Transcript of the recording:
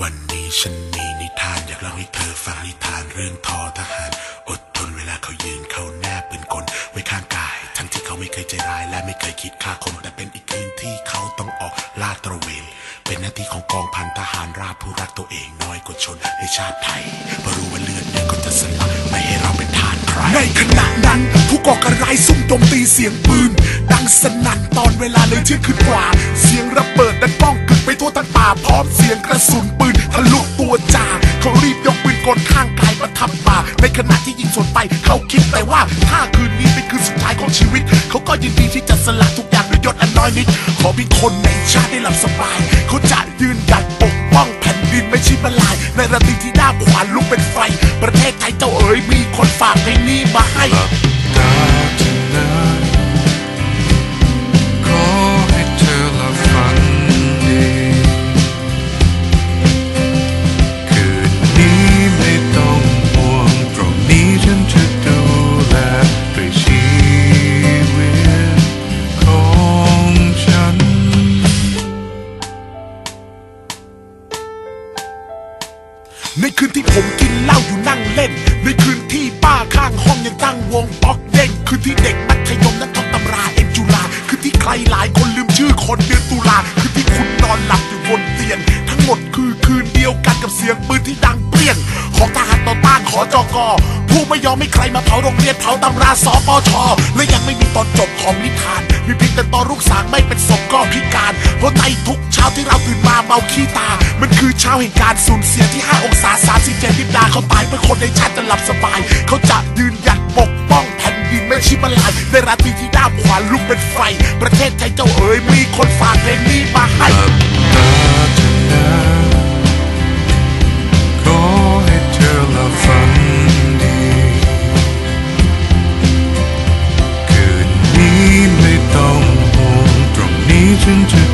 วันนี้ฉันมีนิทานอยากเล่าให้เธอฟังนิทานเรื่องทอทหาร อดทนเวลาเขายืนเขาแนบปืนกลไว้ข้างกาย ทั้งที่เขาไม่เคยใจร้ายและไม่เคยคิดฆ่าคนแต่เป็นอีกคืนที่เขาต้องออกลาดตระเวน เป็นหน้าที่ของกองพันทหารราบผู้รักตัวเองน้อยกว่าชนในชาติไทยเพราะรู้ว่าเลือดเนี่ยก็จะสลับไม่ให้เราเป็นทาสใครในขณะนั้น ก่อการร้ายซุ่มโจมตีเสียงปืน ดังสนั่นตอนเวลาเลยเที่ยงคืนกว่า เสียงระเบิดดังก้องกึกไปทั่วทั้งป่าพร้อมเสียงกระสุนปืนทะลุตัวจ่าเขารีบยกปืนกลข้างกายมาทับบ่าในขณะที่ยิงสวนไปเขาคิดแต่ว่าถ้าคืนนี้เป็นคืนสุดท้ายของชีวิต เขาก็ยินดีที่จะสละทุกอย่างด้วยยศอันน้อยนิด ขอเพียงคนในชาติได้หลับสบายเขาจะ คืนที่ผมกินเหล้าอยู่นั่งเล่น ในคืนที่ป้าข้างห้องยังตั้งวงป๊อกเด้งคืนที่เด็กมัธยมนั้นท่องตำราเอ็นจุลาคืนที่ใครหลายคนลืมชื่อคนเดือนตุลาคืนที่คุณนอนหลับอยู่บนเตียงทั้งหมดคือคืนเดียวกันกับเสียงปืนที่ดังเปรี้ยงของทหารต่อต้านขอจอกอ ไม่ยอมให้ใครมาเผาโรงเรียนเผาตำราสปชและยังไม่มีตอนจบของนิทาน มีเพียงแต่ตอนลูกสางไม่เป็นศพก็พิการ เพราะในทุกเช้าที่เราตื่นมาเมาขี้ตา มันคือเช้าแห่งการสูญเสียที่ 5 องศา37ดิบดาเขาตายเพื่อคนในชาติจะหลับสบาย เขาจะยืนหยัดปกป้องแผ่นดินไม่ชิมาลายในราตรีที่ด้ามขวานลุกเป็นไฟ ประเทศไทยเจ้าเอ๋ยมีคนฝากเพลงนี้มา 甚至。